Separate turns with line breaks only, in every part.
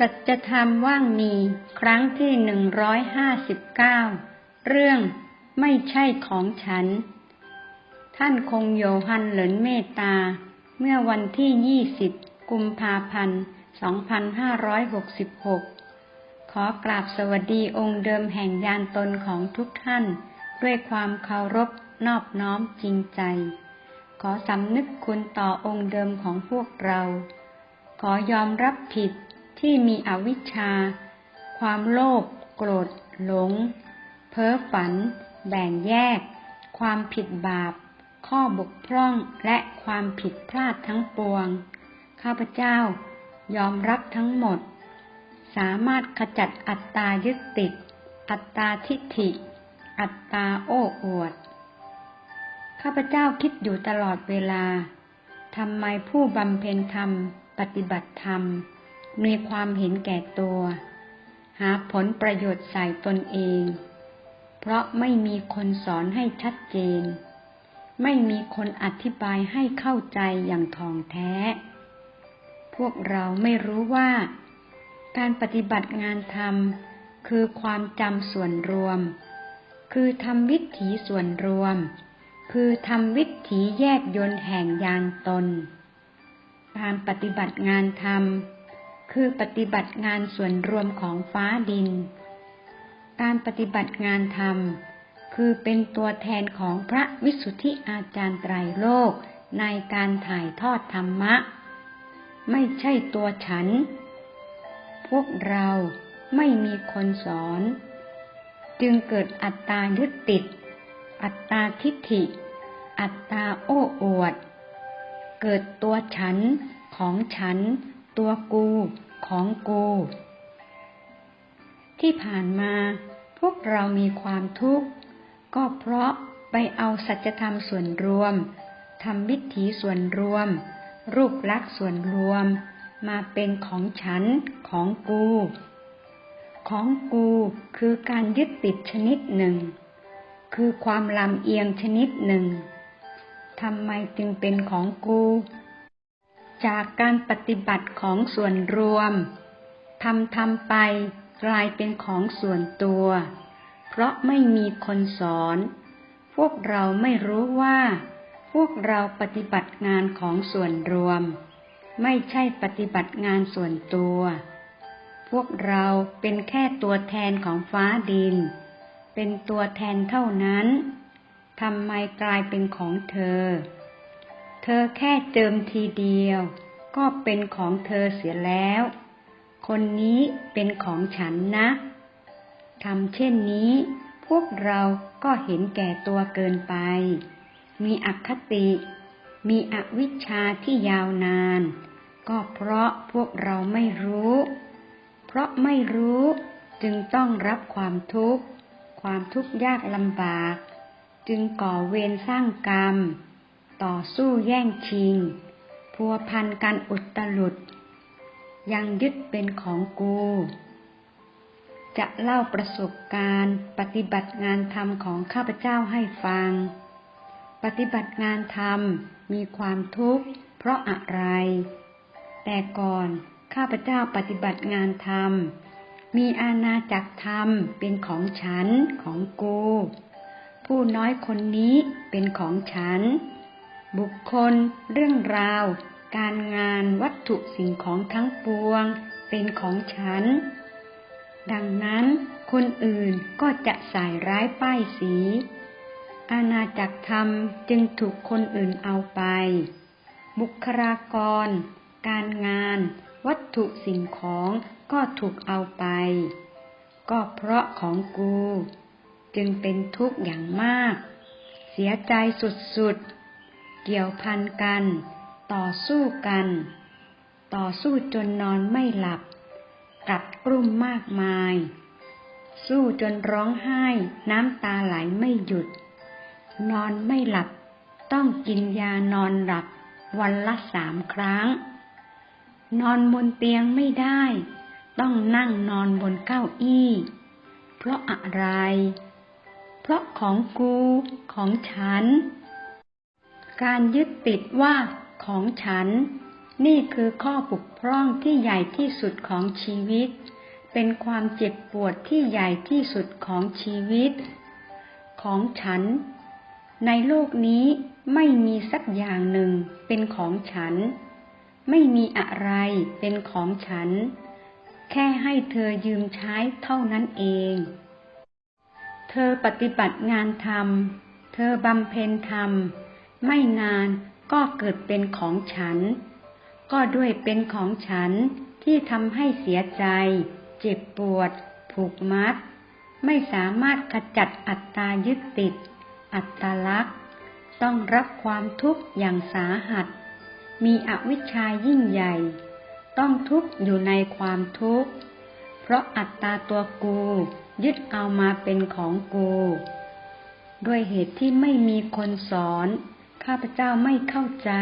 สัจธรรมว่างมีครั้งที่หนึ่งร้อยห้าสิบเก้าเรื่องไม่ใช่ของฉัน ท่านคงโยฮันเหลินเมตตา เมื่อวันที่ยี่สิบกุมภาพันธ์สองพันห้าร้อยหกสิบหกขอกราบสวัสดีองค์เดิมแห่งยานตนของทุกท่าน ด้วยความเคารพนอบน้อมจริงใจ ขอสำนึกคุณต่อองค์เดิมของพวกเรา ขอยอมรับผิด ที่มีอวิชชา ความโลภโกรธหลง เพ้อฝัน แบ่งแยก ความผิดบาป ข้อบกพร่องและความผิดพลาดทั้งปวง ข้าพเจ้ายอมรับทั้งหมด สามารถขจัดอัตตายึดติด อัตตาทิฏฐิ อัตตาโอ้อวด ข้าพเจ้าคิดอยู่ตลอดเวลาทำไมผู้บำเพ็ญธรรม ปฏิบัติธรรม มีความเห็นแก่ตัว หาผลประโยชน์ใส่ตนเอง เพราะไม่มีคนสอนให้ชัดเจน ไม่มีคนอธิบายให้เข้าใจอย่างท่องแท้ พวกเราไม่รู้ว่า การปฏิบัติงานธรรมคือความจำส่วนรวม คือทำวิถีส่วนรวม คือทำวิถีแยกยนต์แห่งยานตน การปฏิบัติงานธรรม คือปฏิบัติงานส่วนรวมของฟ้าดิน การปฏิบัติงานธรรม คือเป็นตัวแทนของพระวิสุทธิอาจารย์ไตรโลกในการถ่ายทอดธรรมะ ไม่ใช่ตัวฉัน พวกเราไม่มีคนสอน จึงเกิดอัตตายึดติด อัตตาทิฏฐิ อัตตาโอ้อวด เกิดตัวฉันของฉัน ตัวกู ของกู ที่ผ่านมาพวกเรามีความทุกข์ ก็เพราะไปเอาสัจธรรมส่วนรวมทำวิถีส่วนรวม รูปลักษณ์ส่วนรวม มาเป็นของฉันของกู ของกูคือการยึดติดชนิดหนึ่ง คือความลำเอียงชนิดหนึ่งทำไมจึงเป็นของกู จากการปฏิบัติของส่วนรวมทำทำไปกลายเป็นของส่วนตัว เพราะไม่มีคนสอน พวกเราไม่รู้ว่า พวกเราปฏิบัติงานของส่วนรวม ไม่ใช่ปฏิบัติงานส่วนตัว พวกเราเป็นแค่ตัวแทนของฟ้าดิน เป็นตัวแทนเท่านั้นทำไมกลายเป็นของเธอ เธอแค่เจิมทีเดียว ก็เป็นของเธอเสียแล้ว คนนี้เป็นของฉันนะทำเช่นนี้ พวกเราก็เห็นแก่ตัวเกินไป มีอคติ มีอวิชชาที่ยาวนาน ก็เพราะพวกเราไม่รู้ เพราะไม่รู้จึงต้องรับความทุกข์ ความทุกข์ยากลำบาก จึงก่อเวรสร้างกรรม ต่อสู้แย่งชิง พัวพันกันอุตลุด ยังยึดเป็นของกู จะเล่าประสบการณ์ ปฏิบัติงานธรรมของข้าพเจ้าให้ฟัง ปฏิบัติงานธรรมมีความทุกข์ เพราะอะไร แต่ก่อนข้าพเจ้าปฏิบัติงานธรรม มีอาณาจักรธรรมเป็นของฉันของกู ผู้น้อยคนนี้เป็นของฉัน บุคคล เรื่องราว การงานวัตถุสิ่งของทั้งปวง เป็นของฉัน ดังนั้นคนอื่นก็จะใส่ร้ายป้ายสี อาณาจักรธรรมจึงถูกคนอื่นเอาไป บุคลากร การงาน วัตถุสิ่งของก็ถูกเอาไป ก็เพราะของกู จึงเป็นทุกข์อย่างมาก เสียใจสุดๆ เกี่ยวพันกัน ต่อสู้กัน ต่อสู้จนนอนไม่หลับกัดกลุ้มมากมาย สู้จนร้องไห้น้ำตาไหลไม่หยุด นอนไม่หลับ ต้องกินยานอนหลับ วันละสามครั้ง นอนบนเตียงไม่ได้ ต้องนั่งนอนบนเก้าอี้ เพราะอะไร เพราะของกูของฉัน การยึดติดว่าของฉัน นี่คือข้อบกพร่องที่ใหญ่ที่สุดของชีวิต เป็นความเจ็บปวดที่ใหญ่ที่สุดของชีวิต ของฉัน ในโลกนี้ไม่มีสักอย่างหนึ่งเป็นของฉัน ไม่มีอะไรเป็นของฉัน แค่ให้เธอยืมใช้เท่านั้นเอง เธอปฏิบัติงานทำเธอบำเพ็ญธรรม ไม่นานก็เกิดเป็นของฉัน ก็ด้วยเป็นของฉันที่ทำให้เสียใจ เจ็บปวด ผูกมัด ไม่สามารถขจัดอัตตายึดติด อัตลักษณ์ ต้องรับความทุกข์อย่างสาหัส มีอวิชชายิ่งใหญ่ ต้องทุกข์อยู่ในความทุกข์ เพราะอัตตาตัวกูยึดเอามาเป็นของกู ด้วยเหตุที่ไม่มีคนสอน ข้าพเจ้าไม่เข้าใจ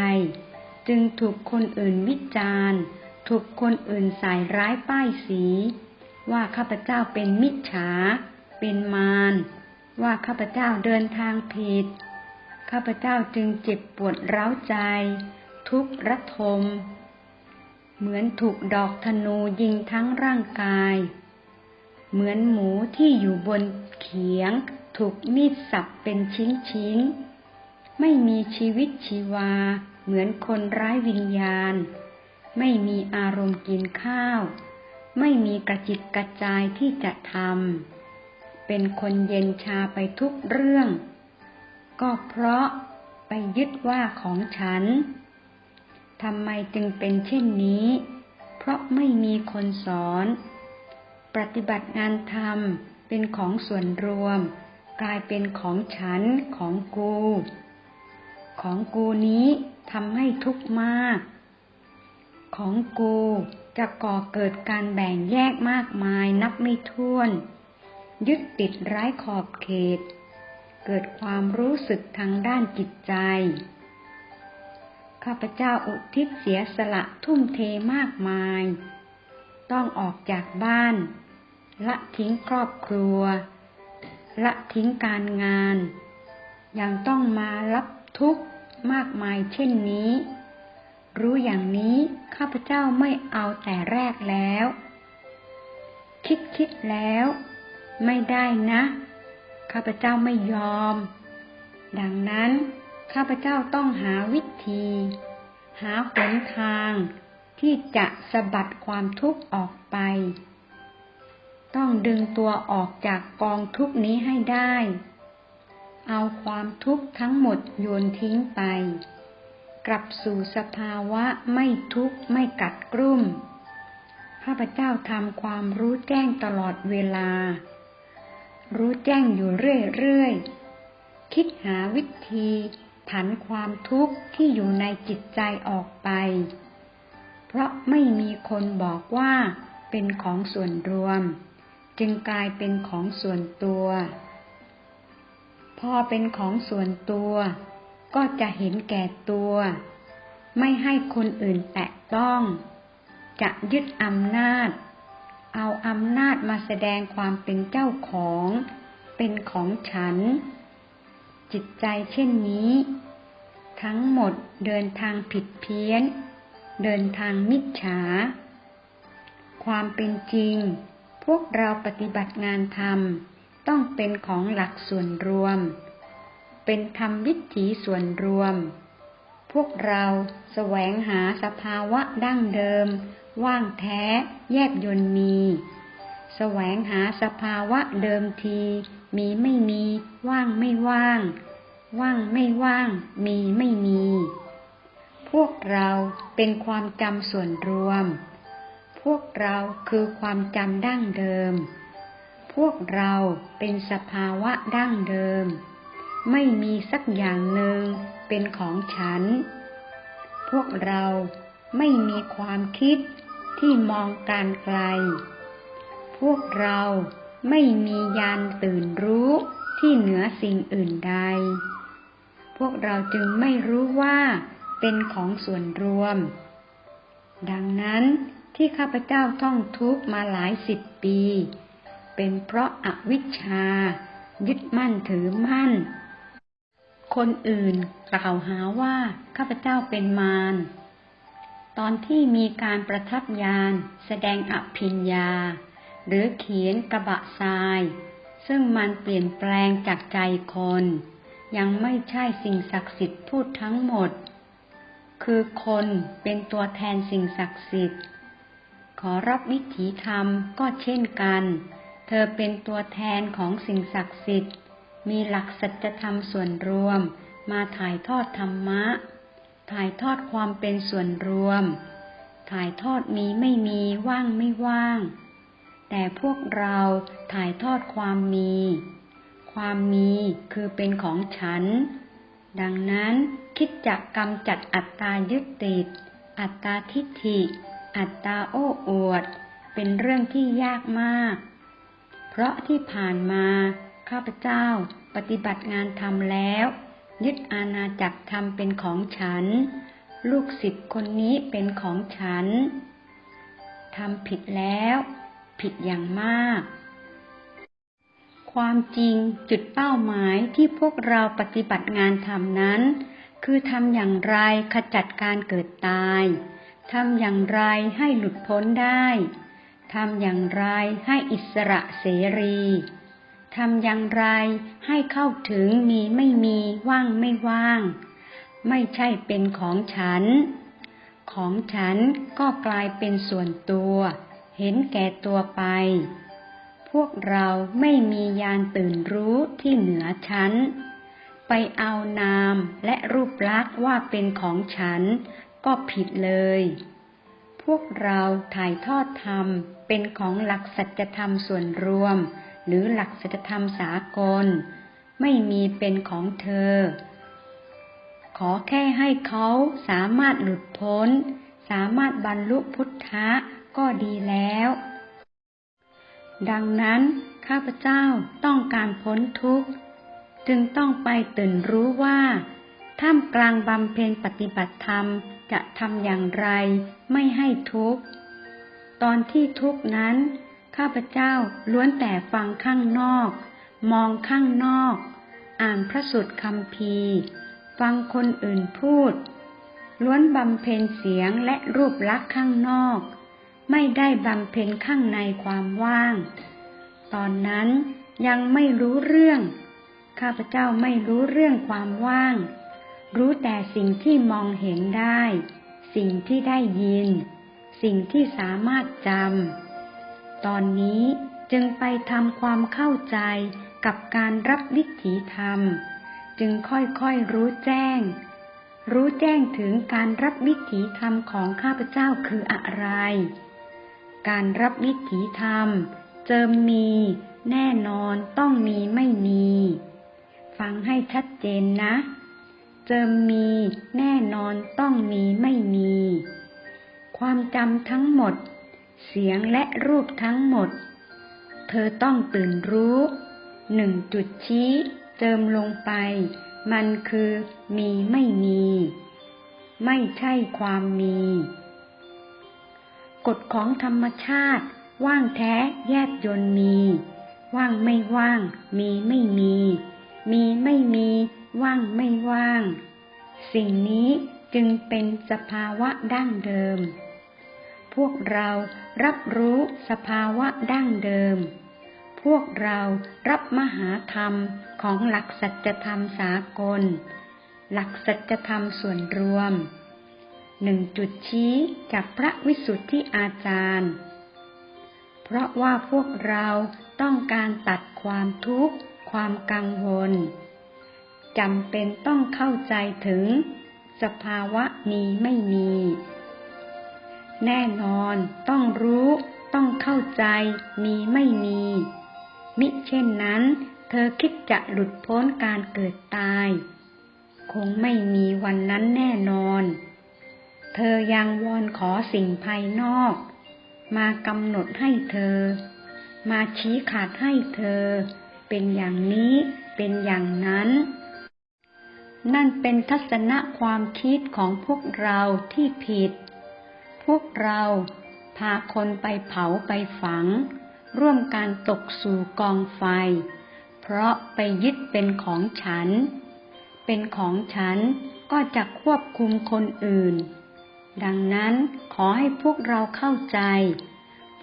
จึงถูกคนอื่นวิจารณ์ ถูกคนอื่นใส่ร้ายป้ายสี ว่าข้าพเจ้าเป็นมิจฉา เป็นมารว่าข้าพเจ้าเดินทางผิด ข้าพเจ้าจึงเจ็บปวดร้าวใจ ทุกข์ระทม เหมือนถูกดอกธนูยิงทั้งร่างกาย เหมือนหมูที่อยู่บนเขียง ถูกมีดสับเป็นชิ้นชิ้นๆ ไม่มีชีวิตชีวา เหมือนคนไร้วิญญาณ ไม่มีอารมณ์กินข้าว ไม่มีกระจิตกระจายที่จะทำเป็นคนเย็นชาไปทุกเรื่อง ก็เพราะไปยึดว่าของฉันทำไมจึงเป็นเช่นนี้ เพราะไม่มีคนสอน ปฏิบัติงานธรรมเป็นของส่วนรวม กลายเป็นของฉันของกู ของกูนี้ทำให้ทุกข์มาก ของกูจะก่อเกิดการแบ่งแยกมากมายนับไม่ถ้วน ยึดติดร้ายขอบเขต เกิดความรู้สึกทางด้านจิตใจ ข้าพเจ้าอุทิศเสียสละทุ่มเทมากมาย ต้องออกจากบ้าน ละทิ้งครอบครัว ละทิ้งการงาน ยังต้องมารับทุกข์ มากมายเช่นนี้ รู้อย่างนี้ข้าพเจ้าไม่เอาแต่แรกแล้ว คิดคิดแล้ว ไม่ได้นะ ข้าพเจ้าไม่ยอม ดังนั้นข้าพเจ้าต้องหาวิธี หาหนทางที่จะสะบัดความทุกข์ออกไป ต้องดึงตัวออกจากกองทุกข์นี้ให้ได้ เอาความทุกข์ทั้งหมดโยนทิ้งไป กลับสู่สภาวะไม่ทุกข์ไม่กัดกรุ่ม ข้าพเจ้าทำความรู้แจ้งตลอดเวลา รู้แจ้งอยู่เรื่อยๆ คิดหาวิธีผันความทุกข์ที่อยู่ในจิตใจออกไป เพราะไม่มีคนบอกว่าเป็นของส่วนรวม จึงกลายเป็นของส่วนตัว พอเป็นของส่วนตัว ก็จะเห็นแก่ตัว ไม่ให้คนอื่นแตะต้อง จะยึดอำนาจ เอาอำนาจมาแสดงความเป็นเจ้าของ เป็นของฉัน จิตใจเช่นนี้ ทั้งหมดเดินทางผิดเพี้ยน เดินทางมิจฉา ความเป็นจริง พวกเราปฏิบัติงานธรรม ต้องเป็นของหลักส่วนรวม เป็นธรรมวิถีส่วนรวม พวกเราแสวงหาสภาวะดั้งเดิม ว่างแท้ แยบยนต์มี แสวงหาสภาวะเดิมที มีไม่มี ว่างไม่ว่าง ว่างไม่ว่าง มีไม่มี พวกเราเป็นความจำส่วนรวม พวกเราคือความจำดั้งเดิม พวกเราเป็นสภาวะดั้งเดิม ไม่มีสักอย่างหนึ่งเป็นของฉัน พวกเราไม่มีความคิดที่มองการไกล พวกเราไม่มียานตื่นรู้ที่เหนือสิ่งอื่นใด พวกเราจึงไม่รู้ว่าเป็นของส่วนรวม ดังนั้นที่ข้าพเจ้าต้องทุกมาหลายสิบปี เป็นเพราะอาวิชชา ยึดมั่นถือมั่น คนอื่นกล่าวหาว่าข้าพเจ้าเป็นมารตอนที่มีการประทับยานแสดงอภิญญา หรือเขียนกระบะทราย ซึ่งมันเปลี่ยนแปลงจากใจคน ยังไม่ใช่สิ่งศักดิ์สิทธิ์พูดทั้งหมด คือคนเป็นตัวแทนสิ่งศักดิ์สิทธิ์ ขอรับวิถีธรรมก็เช่นกัน เธอเป็นตัวแทนของสิ่งศักดิ์สิทธิ์ มีหลักสัจธรรมส่วนรวม มาถ่ายทอดธรรมะ ถ่ายทอดความเป็นส่วนรวม ถ่ายทอดมีไม่มีว่างไม่ว่าง แต่พวกเราถ่ายทอดความมี ความมีคือเป็นของฉัน ดังนั้นคิดจะกำจัดอัตตายึดติด อัตตาทิฏฐิ อัตตาโอ้อวด เป็นเรื่องที่ยากมาก เพราะที่ผ่านมาข้าพเจ้าปฏิบัติงานทำแล้ว ยึดอาณาจักรธรรมเป็นของฉัน ลูกศิษย์คนนี้เป็นของฉันทำผิดแล้ว ผิดอย่างมาก ความจริงจุดเป้าหมายที่พวกเราปฏิบัติงานทำนั้น คือทำอย่างไรขจัดการเกิดตายทำอย่างไรให้หลุดพ้นได้ ทำอย่างไรให้อิสระเสรีทำอย่างไรให้เข้าถึงมีไม่มีว่างไม่ว่าง ไม่ใช่เป็นของฉัน ของฉันก็กลายเป็นส่วนตัว เห็นแก่ตัวไป พวกเราไม่มียานตื่นรู้ที่เหนือฉัน ไปเอานามและรูปลักษณ์ว่าเป็นของฉันก็ผิดเลย พวกเราถ่ายทอดธรรมเป็นของหลักสัจธรรมส่วนรวม หรือหลักสัจธรรมสากล ไม่มีเป็นของเธอ ขอแค่ให้เขาสามารถหลุดพ้น สามารถบรรลุพุทธะก็ดีแล้ว ดังนั้นข้าพเจ้าต้องการพ้นทุกข์ จึงต้องไปตื่นรู้ว่า ท่ามกลางบำเพ็ญปฏิบัติธรรมจะทำอย่างไรไม่ให้ทุกข์ ตอนที่ทุกข์นั้น ข้าพเจ้าล้วนแต่ฟังข้างนอก มองข้างนอก อ่านพระสุตรคำพีฟังคนอื่นพูด ล้วนบำเพ็ญเสียงและรูปลักษณ์ข้างนอก ไม่ได้บำเพ็ญข้างในความว่าง ตอนนั้นยังไม่รู้เรื่อง ข้าพเจ้าไม่รู้เรื่องความว่าง รู้แต่สิ่งที่มองเห็นได้ สิ่งที่ได้ยิน สิ่งที่สามารถจำ ตอนนี้จึงไปทำความเข้าใจกับการรับวิถีธรรม จึงค่อยๆรู้แจ้ง รู้แจ้งถึงการรับวิถีธรรมของข้าพเจ้าคืออะไร การรับวิถีธรรมเจิมมีแน่นอนต้องมีไม่มี ฟังให้ชัดเจนนะ จิมมีแน่นอนต้องมีไม่มี ความจำทั้งหมด เสียงและรูปทั้งหมด เธอต้องตื่นรู้หนึ่งจุดชี้เจิมลงไป มันคือมีไม่มี ไม่ใช่ความมี กฎของธรรมชาติ ว่างแท้แยบยนมี ว่างไม่ว่าง มีไม่มี มีไม่มี ว่างไม่ว่าง สิ่งนี้จึงเป็นสภาวะดั้งเดิม พวกเรารับรู้สภาวะดั้งเดิม พวกเรารับมหาธรรมของหลักสัจธรรมสากล หลักสัจธรรมส่วนรวมหนึ่งจุดชี้จากพระวิสุทธิอาจารย์ เพราะว่าพวกเราต้องการตัดความทุกข์ ความกังวล จำเป็นต้องเข้าใจถึง สภาวะมีไม่มี แน่นอนต้องรู้ต้องเข้าใจมีไม่มี มิเช่นนั้น เธอคิดจะหลุดพ้นการเกิดตาย คงไม่มีวันนั้นแน่นอน เธอยังวอนขอสิ่งภายนอก มากำหนดให้เธอ มาชี้ขาดให้เธอ เป็นอย่างนี้เป็นอย่างนั้น นั่นเป็นทัศนะความคิดของพวกเราที่ผิด พวกเราพาคนไปเผาไปฝัง ร่วมการตกสู่กองไฟ เพราะไปยึดเป็นของฉัน เป็นของฉันก็จะควบคุมคนอื่น ดังนั้นขอให้พวกเราเข้าใจ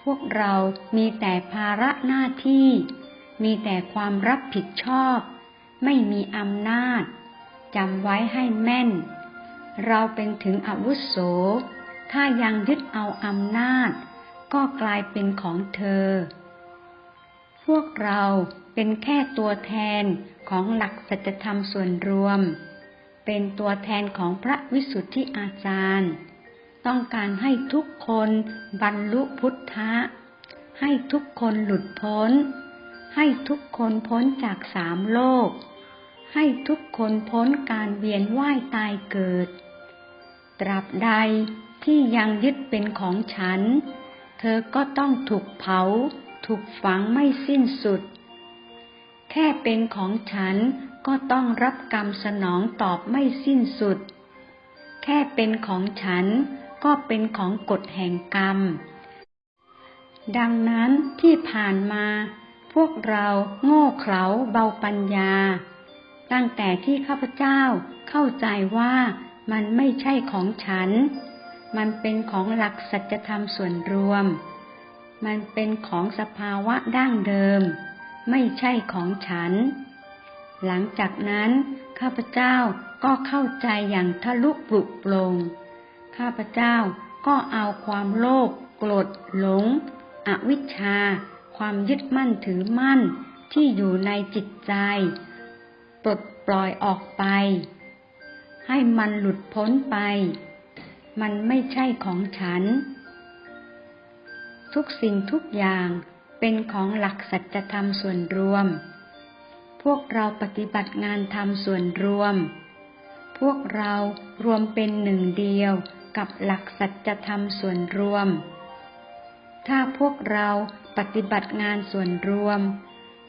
พวกเรามีแต่ภาระหน้าที่ มีแต่ความรับผิดชอบ ไม่มีอำนาจ จำไว้ให้แม่น เราเป็นถึงอาวุโส ถ้ายังยึดเอาอำนาจ ก็กลายเป็นของเธอ พวกเราเป็นแค่ตัวแทนของหลักสัจธรรมส่วนรวม เป็นตัวแทนของพระวิสุทธิอาจารย์ ต้องการให้ทุกคนบรรลุพุทธะ ให้ทุกคนหลุดพ้น ให้ทุกคนพ้นจากสามโลก ให้ทุกคนพ้นการเวียนว่ายตายเกิด ตราบใดที่ยังยึดเป็นของฉัน เธอก็ต้องถูกเผา ถูกฝังไม่สิ้นสุด แค่เป็นของฉันก็ต้องรับกรรมสนองตอบไม่สิ้นสุด แค่เป็นของฉันก็เป็นของกฎแห่งกรรม ดังนั้นที่ผ่านมา พวกเราโง่เขลาเบาปัญญา ตั้งแต่ที่ข้าพเจ้าเข้าใจว่ามันไม่ใช่ของฉัน มันเป็นของหลักสัจธรรมส่วนรวม มันเป็นของสภาวะดั้งเดิม ไม่ใช่ของฉัน หลังจากนั้น ข้าพเจ้าก็เข้าใจอย่างทะลุปลุกปลง ข้าพเจ้าก็เอาความโลภโกรธหลง อวิชชา ความยึดมั่นถือมั่นที่อยู่ในจิตใจ ปลดปล่อยออกไป ให้มันหลุดพ้นไป มันไม่ใช่ของฉัน ทุกสิ่งทุกอย่างเป็นของหลักสัจธรรมส่วนรวม พวกเราปฏิบัติงานทำส่วนรวม พวกเรารวมเป็นหนึ่งเดียวกับหลักสัจธรรมส่วนรวม ถ้าพวกเราปฏิบัติงานส่วนรวม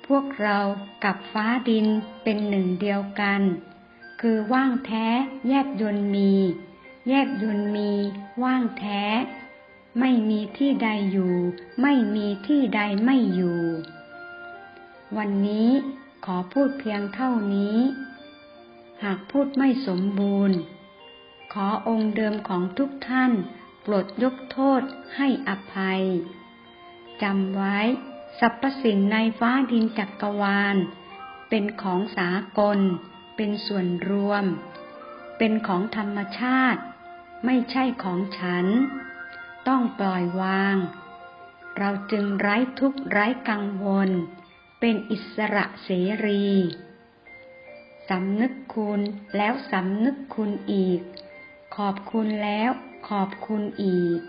พวกเรากับฟ้าดินเป็นหนึ่งเดียวกัน คือว่างแท้แยกยนต์มี แยกยนต์มี ว่างแท้ ไม่มีที่ใดอยู่ ไม่มีที่ใดไม่อยู่ วันนี้ขอพูดเพียงเท่านี้ หากพูดไม่สมบูรณ์ ขอองค์เดิมของทุกท่าน โปรดยกโทษให้อภัยจำไว้ สรรพสิ่งในฟ้าดินจักกรวาล เป็นของสากล เป็นส่วนรวม เป็นของธรรมชาติ ไม่ใช่ของฉัน ต้องปล่อยวาง เราจึงไร้ทุกข์ไร้กังวล เป็นอิสระเสรีสำนึกคุณแล้วสำนึกคุณอีก ขอบคุณแล้วขอบคุณอีก